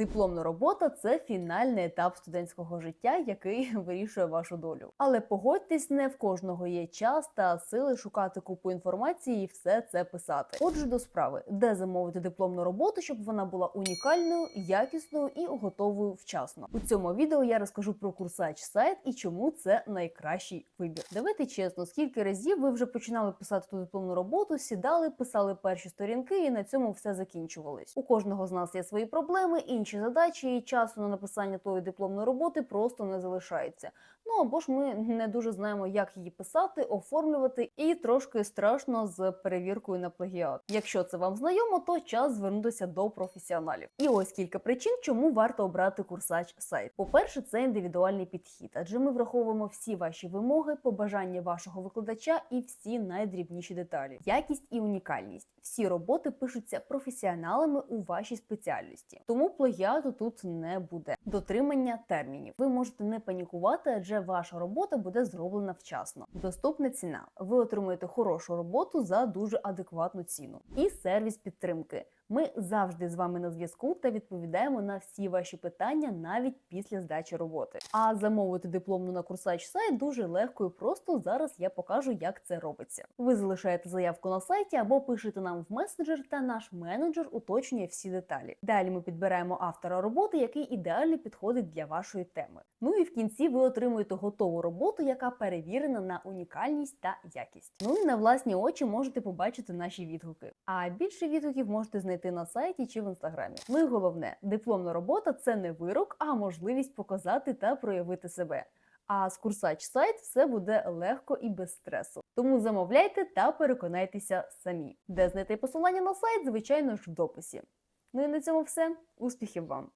Дипломна робота це фінальний етап студентського життя, який вирішує вашу долю. Але погодьтесь, не в кожного є час та сили шукати купу інформації і все це писати. Отже, до справи, де замовити дипломну роботу, щоб вона була унікальною, якісною і готовою вчасно. У цьому відео я розкажу про курсач сайт і чому це найкращий вибір. Давайте чесно, скільки разів ви вже починали писати ту дипломну роботу, сідали, писали перші сторінки, і на цьому все закінчувалось. У кожного з нас є свої проблеми, інші задачі, і часу на написання тої дипломної роботи просто не залишається. Ну або ж ми не дуже знаємо, як її писати, оформлювати, і трошки страшно з перевіркою на плагіат. Якщо це вам знайомо, то час звернутися до професіоналів. І ось кілька причин, чому варто обрати курсач сайт. По-перше, це індивідуальний підхід, адже ми враховуємо всі ваші вимоги, побажання вашого викладача і всі найдрібніші деталі. Якість і унікальність. Всі роботи пишуться професіоналами у вашій спеціальності, тому плагіату тут не буде. Дотримання термінів. Ви можете не панікувати, адже ваша робота буде зроблена вчасно. Доступна ціна. Ви отримуєте хорошу роботу за дуже адекватну ціну. І сервіс підтримки. Ми завжди з вами на зв'язку та відповідаємо на всі ваші питання навіть після здачі роботи. А замовити дипломну на курсач сайт дуже легко і просто. Зараз я покажу, як це робиться. Ви залишаєте заявку на сайті або пишете нам в месенджер, та наш менеджер уточнює всі деталі. Далі ми підбираємо автора роботи, який ідеально підходить для вашої теми. Ну і в кінці ви отримуєте готову роботу, яка перевірена на унікальність та якість. Ну і на власні очі можете побачити наші відгуки. А більше відгуків можете знайти на сайті чи в інстаграмі. Ну і головне, дипломна робота це не вирок, а можливість показати та проявити себе. А з курсач сайт все буде легко і без стресу. Тому замовляйте та переконайтеся самі. Де знайти посилання на сайт, звичайно ж, в дописі. Ну і на цьому все. Успіхів вам!